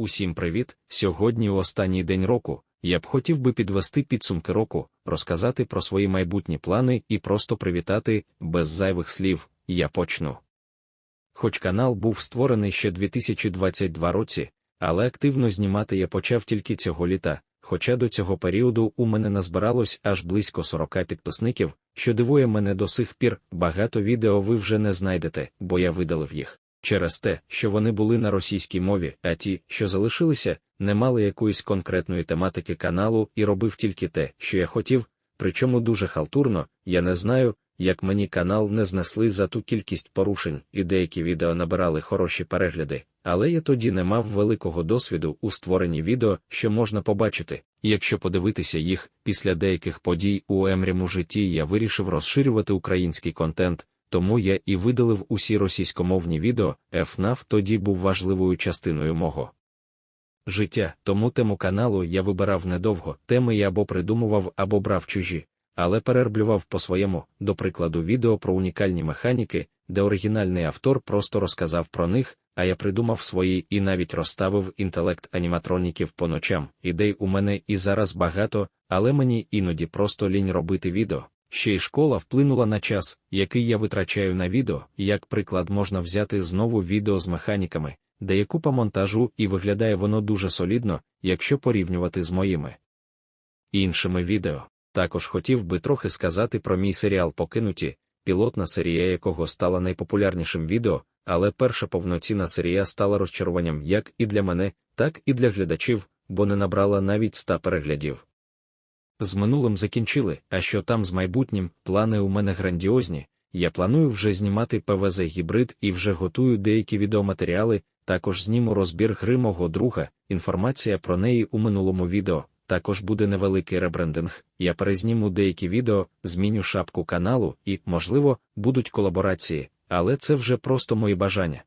Усім привіт! Сьогодні останній день року. Я б хотів би підвести підсумки року, розказати про свої майбутні плани і просто привітати, без зайвих слів, я почну. Хоч канал був створений ще 2022 році, але активно знімати я почав тільки цього літа, хоча до цього періоду у мене назбиралось аж близько 40 підписників, що дивує мене до сих пір, багато відео ви вже не знайдете, бо я видалив їх. Через те, що вони були на російській мові, а ті, що залишилися, не мали якоїсь конкретної тематики каналу і робив тільки те, що я хотів, причому дуже халтурно, я не знаю, як мені канал не знесли за ту кількість порушень, і деякі відео набирали хороші перегляди, але я тоді не мав великого досвіду у створенні відео, що можна побачити. Якщо подивитися їх, після деяких подій у емріму житті я вирішив розширювати український контент, тому я і видалив усі російськомовні відео, FNAF тоді був важливою частиною мого життя, тому тему каналу я вибирав недовго, теми я або придумував, або брав чужі, але перерблював по-своєму, до прикладу, відео про унікальні механіки, де оригінальний автор просто розказав про них, а я придумав свої і навіть розставив інтелект аніматроніків по ночам. Ідей у мене і зараз багато, але мені іноді просто лінь робити відео. Ще й школа вплинула на час, який я витрачаю на відео, як приклад можна взяти знову відео з механіками, де є купа монтажу і виглядає воно дуже солідно, якщо порівнювати з моїми іншими відео. Також хотів би трохи сказати про мій серіал Покинуті, пілотна серія якого стала найпопулярнішим відео, але перша повноцінна серія стала розчаруванням як і для мене, так і для глядачів, бо не набрала навіть 100 переглядів. З минулим закінчили, а що там з майбутнім, плани у мене грандіозні. Я планую вже знімати ПВЗ гібрид і вже готую деякі відеоматеріали, також зніму розбір гри мого друга, інформація про неї у минулому відео. Також буде невеликий ребрендинг. Я перезніму деякі відео, зміню шапку каналу і, можливо, будуть колаборації, але це вже просто мої бажання.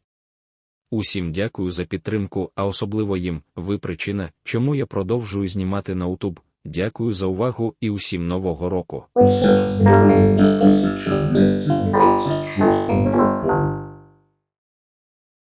Усім дякую за підтримку, а особливо їм, ви причина, чому я продовжую знімати на YouTube. Дякую за увагу і усім нового року. Ось 2026 року.